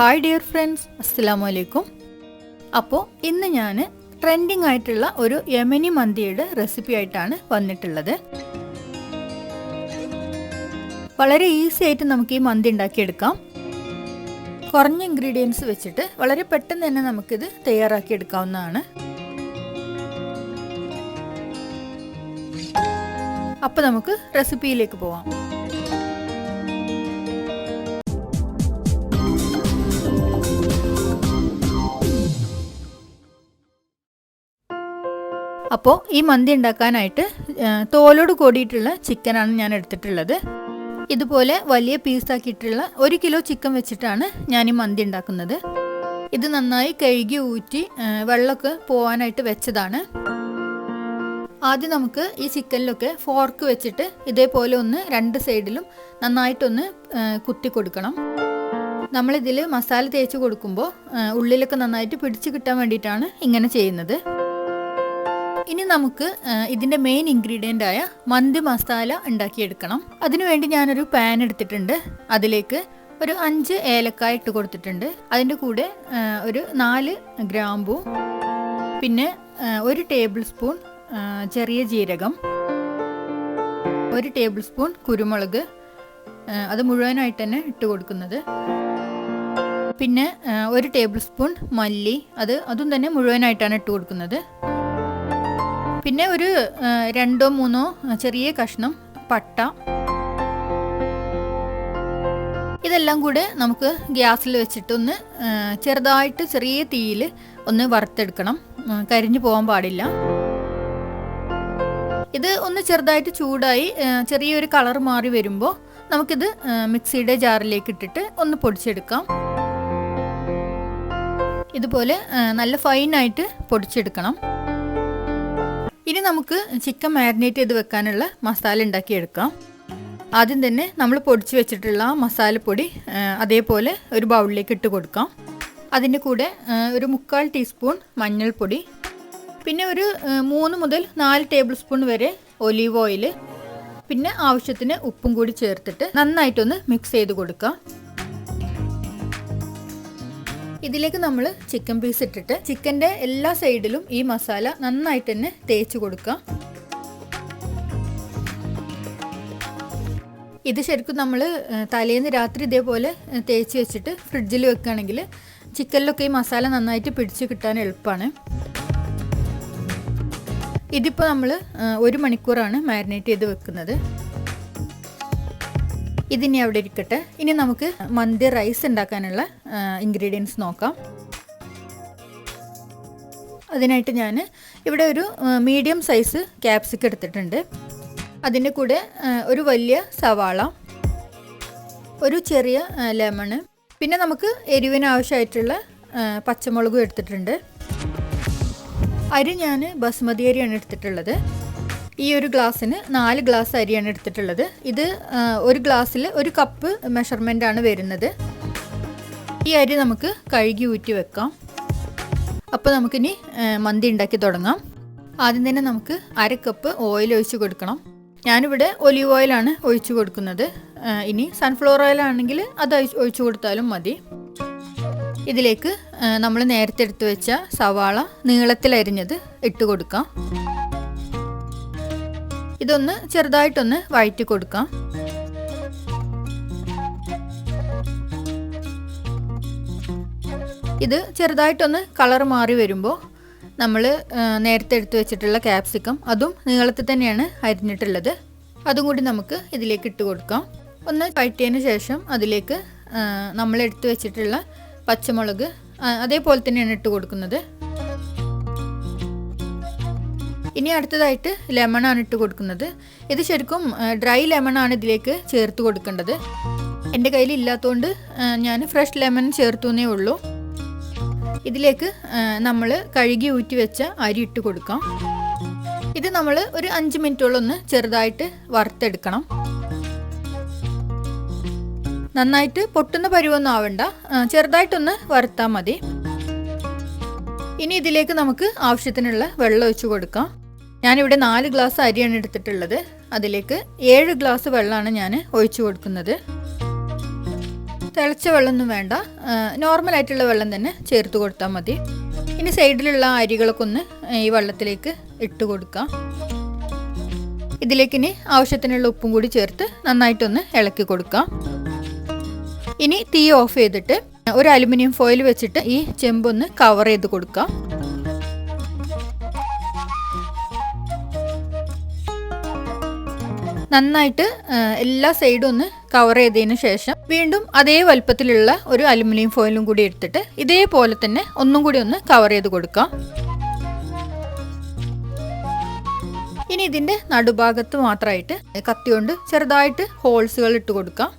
Hi dear friends അസ്സലാമു അലൈക്കും അപ്പോൾ ഇന്ന് ഞാൻ ട്രെൻഡിങ് ആയിട്ടുള്ള ഒരു യമനി മന്തിയുടെ റെസിപ്പി ആയിട്ടാണ് വന്നിട്ടുള്ളത്. വളരെ ഈസി ആയിട്ട് നമുക്ക് ഈ മന്തി ഉണ്ടാക്കിയെടുക്കാം. കുറഞ്ഞ ഇൻഗ്രീഡിയൻസ് വെച്ചിട്ട് വളരെ പെട്ടെന്ന് തന്നെ നമുക്കിത് തയ്യാറാക്കിയെടുക്കാവുന്നതാണ്. അപ്പോൾ നമുക്ക് റെസിപ്പിയിലേക്ക് പോവാം. അപ്പോൾ ഈ മന്തി ഉണ്ടാക്കാനായിട്ട് തോലോട് കൂടിയിട്ടുള്ള ചിക്കനാണ് ഞാൻ എടുത്തിട്ടുള്ളത്. ഇതുപോലെ വലിയ പീസാക്കിയിട്ടുള്ള ഒരു കിലോ ചിക്കൻ വെച്ചിട്ടാണ് ഞാൻ ഈ മന്തി ഉണ്ടാക്കുന്നത്. ഇത് നന്നായി കഴുകി ഊറ്റി വെള്ളമൊക്കെ പോകാനായിട്ട് വെച്ചതാണ്. ആദ്യം നമുക്ക് ഈ ചിക്കനിലൊക്കെ ഫോർക്ക് വെച്ചിട്ട് ഇതേപോലെ ഒന്ന് രണ്ട് സൈഡിലും നന്നായിട്ടൊന്ന് കുത്തി കൊടുക്കണം. നമ്മളിതിൽ മസാല തേച്ച് കൊടുക്കുമ്പോൾ ഉള്ളിലൊക്കെ നന്നായിട്ട് പിടിച്ച് കിട്ടാൻ വേണ്ടിയിട്ടാണ് ഇങ്ങനെ ചെയ്യുന്നത്. ഇനി നമുക്ക് ഇതിന്റെ മെയിൻ ഇൻഗ്രീഡിയന്റ് ആയ മന്തി മസാല ഉണ്ടാക്കിയെടുക്കണം. അതിനുവേണ്ടി ഞാനൊരു പാൻ എടുത്തിട്ടുണ്ട്. അതിലേക്ക് ഒരു അഞ്ച് ഏലക്കായ ഇട്ട് കൊടുത്തിട്ടുണ്ട്. അതിന്റെ കൂടെ ഒരു നാല് ഗ്രാമ്പു പിന്നെ ഒരു ടേബിൾ സ്പൂൺ ചെറിയ ജീരകം ഒരു ടേബിൾ സ്പൂൺ കുരുമുളക് അത് മുഴുവനായിട്ട് തന്നെ ഇട്ട് കൊടുക്കുന്നത്. പിന്നെ ഒരു ടേബിൾ സ്പൂൺ മല്ലി അത് അതും തന്നെ മുഴുവനായിട്ടാണ് ഇട്ട് കൊടുക്കുന്നത്. പിന്നെ ഒരു രണ്ടോ മൂന്നോ ചെറിയ കഷ്ണം പട്ട. ഇതെല്ലാം കൂടെ നമുക്ക് ഗ്യാസിൽ വെച്ചിട്ട് ഒന്ന് ചെറുതായിട്ട് ചെറിയ തീയിൽ ഒന്ന് വറുത്തെടുക്കണം. കരിഞ്ഞു പോകാൻ പാടില്ല. ഇത് ഒന്ന് ചെറുതായിട്ട് ചൂടായി ചെറിയൊരു കളർ മാറി വരുമ്പോൾ നമുക്കിത് മിക്സിയുടെ ജാറിലേക്ക് ഇട്ടിട്ട് ഒന്ന് പൊടിച്ചെടുക്കാം. ഇതുപോലെ നല്ല ഫൈനായിട്ട് പൊടിച്ചെടുക്കണം. ഇനി നമുക്ക് ചിക്കൻ മാരിനേറ്റ് ചെയ്ത് വെക്കാനുള്ള മസാല ഉണ്ടാക്കി എടുക്കാം ആദ്യം തന്നെ നമ്മൾ പൊടിച്ച് വെച്ചിട്ടുള്ള മസാലപ്പൊടി അതേപോലെ ഒരു ബൗളിലേക്ക് ഇട്ട് കൊടുക്കാം. അതിന്റെ കൂടെ ഒരു മുക്കാൽ ടീസ്പൂൺ മഞ്ഞൾപ്പൊടി പിന്നെ ഒരു മൂന്ന് മുതൽ നാല് ടേബിൾ സ്പൂൺ വരെ ഒലീവ് ഓയിൽ പിന്നെ ആവശ്യത്തിന് ഉപ്പും കൂടി ചേർത്തിട്ട് നന്നായിട്ടൊന്ന് മിക്സ് ചെയ്ത് കൊടുക്കാം. ഇതിലേക്ക് നമ്മൾ ചിക്കൻ പീസ് ഇട്ടിട്ട് ചിക്കന്റെ എല്ലാ സൈഡിലും ഈ മസാല നന്നായിട്ട് തന്നെ തേച്ച് കൊടുക്കാം. ഇത് ശരിക്കും നമ്മൾ തലേന്ന് രാത്രി ഇതേപോലെ തേച്ച് വെച്ചിട്ട് ഫ്രിഡ്ജിൽ വെക്കുകയാണെങ്കിൽ ചിക്കനിലൊക്കെ ഈ മസാല നന്നായിട്ട് പിടിച്ച് കിട്ടാൻ എളുപ്പമാണ് ഇതിപ്പോൾ നമ്മൾ ഒരു മണിക്കൂറാണ് മാരിനേറ്റ് ചെയ്ത് വെക്കുന്നത്. ഇതിനി അവിടെ ഇരിക്കട്ടെ. ഇനി നമുക്ക് മന്തി റൈസ് ഉണ്ടാക്കാനുള്ള ഇൻഗ്രീഡിയൻസ് നോക്കാം. അതിനായിട്ട് ഞാൻ ഇവിടെ ഒരു മീഡിയം സൈസ് ക്യാപ്സിക്കം എടുത്തിട്ടുണ്ട്. അതിന്റെ കൂടെ ഒരു വലിയ സവാള ഒരു ചെറിയ ലെമണ് പിന്നെ നമുക്ക് എരിവിന് ആവശ്യമായിട്ടുള്ള പച്ചമുളകും എടുത്തിട്ടുണ്ട്. അരി ഞാൻ ബസ്മതി അരിയാണ് എടുത്തിട്ടുള്ളത്. ഈ ഒരു ഗ്ലാസ്സിന് നാല് ഗ്ലാസ് അരിയാണ് എടുത്തിട്ടുള്ളത്. ഇത് ഒരു ഗ്ലാസ്സിൽ ഒരു കപ്പ് മെഷർമെന്റ് ആണ് വരുന്നത്. ഈ അരി നമുക്ക് കഴുകി ഊറ്റി വെക്കാം. അപ്പോൾ നമുക്കിനി മന്തി ഉണ്ടാക്കി തുടങ്ങാം. ആദ്യം തന്നെ നമുക്ക് അര കപ്പ് ഓയിൽ ഒഴിച്ച് കൊടുക്കണം. ഞാനിവിടെ ഒലീവ് ഓയിലാണ് ഒഴിച്ചു കൊടുക്കുന്നത്. ഇനി സൺഫ്ലവർ ഓയിൽ ആണെങ്കിൽ അത് ഒഴിച്ചു കൊടുത്താലും മതി. ഇതിലേക്ക് നമ്മൾ നേരത്തെ എടുത്തു വെച്ച സവാള നീളത്തിലരിഞ്ഞത് ഇട്ട് കൊടുക്കാം. ഇതൊന്ന് ചെറുതായിട്ടൊന്ന് വഴറ്റി കൊടുക്കാം. ഇത് ചെറുതായിട്ടൊന്ന് കളർ മാറി വരുമ്പോൾ നമ്മൾ നേരത്തെ എടുത്തു വെച്ചിട്ടുള്ള ക്യാപ്സിക്കം അതും നീളത്തിൽ തന്നെയാണ് അരിഞ്ഞിട്ടുള്ളത്. അതും കൂടി നമുക്ക് ഇതിലേക്ക് ഇട്ട് കൊടുക്കാം. ഒന്ന് വഴറ്റിയതിന് ശേഷം അതിലേക്ക് നമ്മൾ എടുത്തു വെച്ചിട്ടുള്ള പച്ചമുളക് അതേപോലെ തന്നെയാണ് ഇട്ട് കൊടുക്കുന്നത്. ഇനി അടുത്തതായിട്ട് ലെമൺ ആണ് ഇട്ട് കൊടുക്കുന്നത്. ഇത് ശരിക്കും ഡ്രൈ ലെമൺ ആണ് ഇതിലേക്ക് ചേർത്ത് കൊടുക്കേണ്ടത്. എന്റെ കയ്യിൽ ഇല്ലാത്തതുകൊണ്ട് ഞാൻ ഫ്രഷ് ലെമൺ ചേർത്തുന്നേ ഉള്ളൂ. ഇതിലേക്ക് നമ്മൾ കഴുകി ഊറ്റി വെച്ച അരി ഇട്ട് കൊടുക്കാം. ഇത് നമ്മൾ ഒരു അഞ്ച് മിനിറ്റോളം ഒന്ന് ചെറുതായിട്ട് വറുത്തെടുക്കണം. നന്നായിട്ട് പൊട്ടുന്ന പരുവൊന്നും ആവണ്ട. ചെറുതായിട്ടൊന്ന് വറുത്താൽ മതി. ഇനി ഇതിലേക്ക് നമുക്ക് ആവശ്യത്തിനുള്ള വെള്ളം ഒഴിച്ചു കൊടുക്കാം. ഞാനിവിടെ നാല് ഗ്ലാസ് അരിയാണ് എടുത്തിട്ടുള്ളത്. അതിലേക്ക് ഏഴ് ഗ്ലാസ് വെള്ളമാണ് ഞാൻ ഒഴിച്ചു കൊടുക്കുന്നത്. തിളച്ച വെള്ളമൊന്നും വേണ്ട. നോർമലായിട്ടുള്ള വെള്ളം തന്നെ ചേർത്ത് കൊടുത്താൽ മതി. ഇനി സൈഡിലുള്ള അരികളൊക്കെ ഒന്ന് ഈ വെള്ളത്തിലേക്ക് ഇട്ട് കൊടുക്കാം. ഇതിലേക്ക് ഇനി ആവശ്യത്തിനുള്ള ഉപ്പും കൂടി ചേർത്ത് നന്നായിട്ടൊന്ന് ഇളക്കി കൊടുക്കാം. ഇനി തീ ഓഫ് ചെയ്തിട്ട് ഒരു അലുമിനിയം ഫോയിൽ വെച്ചിട്ട് ഈ ചെമ്പൊന്ന് കവർ ചെയ്ത് കൊടുക്കാം. നന്നായിട്ട് എല്ലാ സൈഡും ഒന്ന് കവർ ചെയ്തതിന് ശേഷം വീണ്ടും അതേ വലുപ്പത്തിലുള്ള ഒരു അലുമിനിയം ഫോയിലും കൂടി എടുത്തിട്ട് ഇതേപോലെ തന്നെ ഒന്നും കൂടി ഒന്ന് കവർ ചെയ്ത് കൊടുക്കാം. ഇനി ഇതിന്റെ നടുഭാഗത്ത് മാത്രമായിട്ട് കത്തി കൊണ്ട് ചെറുതായിട്ട് ഹോൾസുകൾ ഇട്ട് കൊടുക്കാം.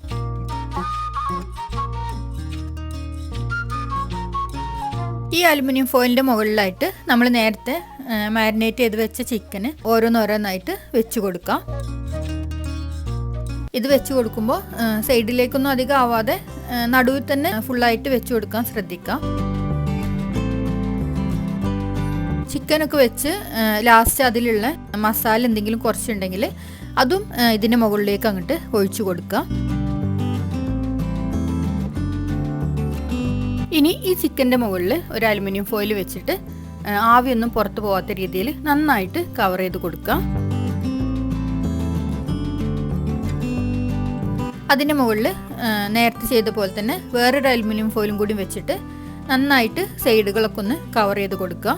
ഈ അലുമിനിയം ഫോയിലിന്റെ മുകളിലായിട്ട് നമ്മൾ നേരത്തെ മാരിനേറ്റ് ചെയ്ത് വെച്ച ചിക്കന് ഓരോന്നോരോന്നായിട്ട് വെച്ച് കൊടുക്കാം. ഇത് വെച്ച് കൊടുക്കുമ്പോൾ സൈഡിലേക്കൊന്നും അധികം ആവാതെ നടുവിൽ തന്നെ ഫുള്ളായിട്ട് വെച്ച് കൊടുക്കാൻ ശ്രദ്ധിക്കാം. ചിക്കനൊക്കെ വെച്ച് ലാസ്റ്റ് അതിലുള്ള മസാല എന്തെങ്കിലും കുറച്ചുണ്ടെങ്കിൽ അതും ഇതിന്റെ മുകളിലേക്ക് അങ്ങോട്ട് ഒഴിച്ചു കൊടുക്കുക ഇനി ഈ ചിക്കന്റെ മുകളിൽ ഒരു അലുമിനിയം ഫോയിൽ വെച്ചിട്ട് ആവിയൊന്നും പുറത്തു പോകാത്ത രീതിയിൽ നന്നായിട്ട് കവർ ചെയ്ത് കൊടുക്കുക അതിന്റെ മുകളിൽ നേരത്തെ ചെയ്ത പോലെ തന്നെ വേറൊരു അലുമിനിയം ഫോയിലും കൂടി വെച്ചിട്ട് നന്നായിട്ട് സൈഡുകളൊക്കെ ഒന്ന് കവർ ചെയ്ത് കൊടുക്കുക.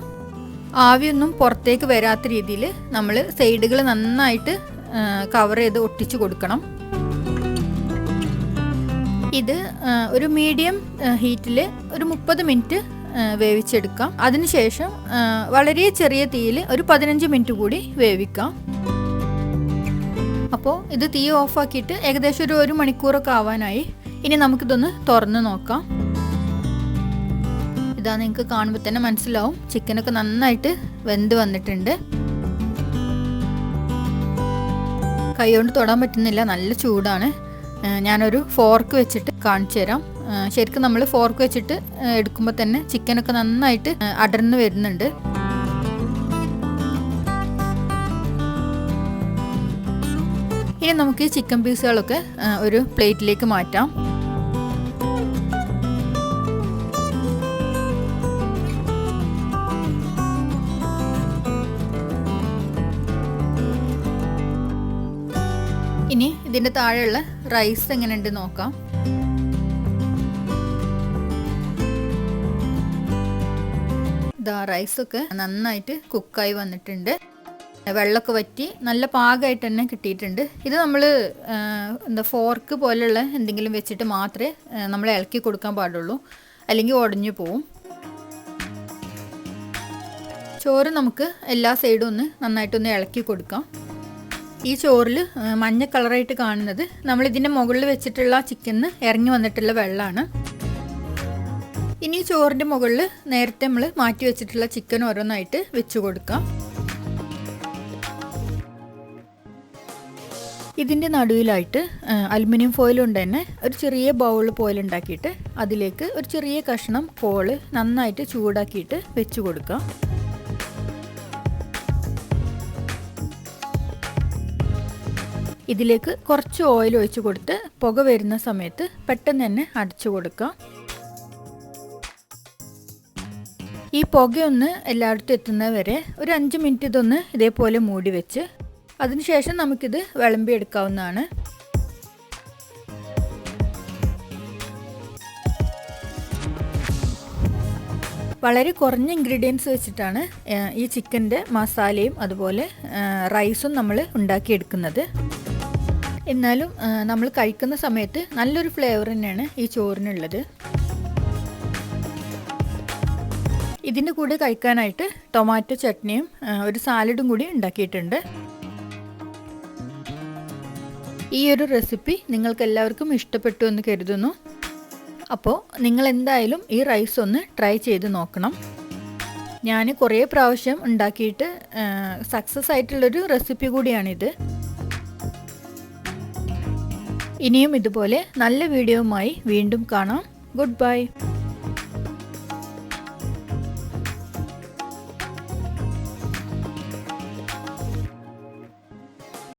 ആവിയൊന്നും പുറത്തേക്ക് വരാത്ത രീതിയിൽ നമ്മൾ സൈഡുകൾ നന്നായിട്ട് കവർ ചെയ്ത് ഒട്ടിച്ചു കൊടുക്കണം. ഇത് ഒരു മീഡിയം ഹീറ്റിൽ ഒരു മുപ്പത് മിനിറ്റ് വേവിച്ചെടുക്കാം. അതിനുശേഷം വളരെ ചെറിയ തീയിൽ ഒരു പതിനഞ്ച് മിനിറ്റ് കൂടി വേവിക്കാം. അപ്പോൾ ഇത് തീ ഓഫാക്കിയിട്ട് ഏകദേശം ഒരു ഒരു മണിക്കൂറൊക്കെ ആവാനായി. ഇനി നമുക്കിതൊന്ന് തുറന്ന് നോക്കാം. ഇതാ നിങ്ങൾക്ക് കാണുമ്പോൾ തന്നെ മനസ്സിലാവും. ചിക്കനൊക്കെ നന്നായിട്ട് വെന്ത് വന്നിട്ടുണ്ട്. കൈകൊണ്ട് തൊടാൻ പറ്റുന്നില്ല. നല്ല ചൂടാണ്. ഞാനൊരു ഫോർക്ക് വെച്ചിട്ട് കാണിച്ചു തരാം. ശരിക്കും നമ്മൾ ഫോർക്ക് വെച്ചിട്ട് എടുക്കുമ്പോൾ തന്നെ ചിക്കനൊക്കെ നന്നായിട്ട് അടർന്ന് വരുന്നുണ്ട്. ഇനി നമുക്ക് ചിക്കൻ പീസുകളൊക്കെ ഒരു പ്ലേറ്റിലേക്ക് മാറ്റാം. ഇനി ഇതിന്റെ താഴെയുള്ള റൈസ് എങ്ങനെയുണ്ട് നോക്കാം. റൈസൊക്കെ നന്നായിട്ട് കുക്കായി വന്നിട്ടുണ്ട്. വെള്ളമൊക്കെ വറ്റി നല്ല പാകമായിട്ട് തന്നെ കിട്ടിയിട്ടുണ്ട്. ഇത് നമ്മൾ എന്താ ഫോർക്ക് പോലെയുള്ള എന്തെങ്കിലും വെച്ചിട്ട് മാത്രമേ നമ്മൾ ഇളക്കി കൊടുക്കാൻ പാടുള്ളൂ. അല്ലെങ്കിൽ ഉടഞ്ഞു പോവും. ചോറ് നമുക്ക് എല്ലാ സൈഡും ഒന്ന് നന്നായിട്ടൊന്ന് ഇളക്കി കൊടുക്കാം. ഈ ചോറിൽ മഞ്ഞ കളറായിട്ട് കാണുന്നത് നമ്മൾ ഇതിന്റെ മുകളിൽ വെച്ചിട്ടുള്ള ചിക്കന് ഇറങ്ങി വന്നിട്ടുള്ള വെള്ളമാണ്. ഇനി ചോറിന്റെ മുകളിൽ നേരത്തെ നമ്മൾ മാറ്റി വെച്ചിട്ടുള്ള ചിക്കൻ ഓരോന്നായിട്ട് വെച്ച് കൊടുക്കാം. ഇതിന്റെ നടുവിലായിട്ട് അലുമിനിയം ഫോയിൽ കൊണ്ട് തന്നെ ഒരു ചെറിയ ബൗൾ പോലെ ഉണ്ടാക്കിയിട്ട് അതിലേക്ക് ഒരു ചെറിയ കഷ്ണം കോൾ നന്നായിട്ട് ചൂടാക്കിയിട്ട് വെച്ച് കൊടുക്കാം. ഇതിലേക്ക് കുറച്ച് ഓയിൽ ഒഴിച്ചു കൊടുത്ത് പുക വരുന്ന സമയത്ത് പെട്ടെന്ന് തന്നെ അടച്ചു കൊടുക്കാം. ഈ പുകയൊന്ന് എല്ലായിടത്തും എത്തുന്നത് വരെ ഒരു അഞ്ച് മിനിറ്റ് ഇതൊന്ന് ഇതേപോലെ മൂടി വെച്ച് അതിനുശേഷം നമുക്കിത് വിളമ്പി എടുക്കാവുന്നതാണ് വളരെ കുറഞ്ഞ ഇൻഗ്രീഡിയൻസ് വെച്ചിട്ടാണ് ഈ ചിക്കന്റെ മസാലയും അതുപോലെ റൈസും നമ്മൾ ഉണ്ടാക്കിയെടുക്കുന്നത്. എന്നാലും നമ്മൾ കഴിക്കുന്ന സമയത്ത് നല്ലൊരു ഫ്ലേവർ തന്നെയാണ് ഈ ചോറിനുള്ളത്. ഇതിന്റെ കൂടെ കഴിക്കാനായിട്ട് ടൊമാറ്റോ ചട്നിയും ഒരു സാലഡും കൂടി ഉണ്ടാക്കിയിട്ടുണ്ട്. ഈ ഒരു റെസിപ്പി നിങ്ങൾക്ക് എല്ലാവർക്കും ഇഷ്ടപ്പെട്ടു എന്ന് കരുതുന്നു. അപ്പോൾ നിങ്ങൾ എന്തായാലും ഈ റൈസ് ഒന്ന് ട്രൈ ചെയ്ത് നോക്കണം. ഞാൻ കുറേ പ്രാവശ്യം ഉണ്ടാക്കിയിട്ട് സക്സസ് ആയിട്ടുള്ളൊരു റെസിപ്പി കൂടിയാണിത്. ഇനിയും ഇതുപോലെ നല്ല വീഡിയോയുമായി വീണ്ടും കാണാം. Good bye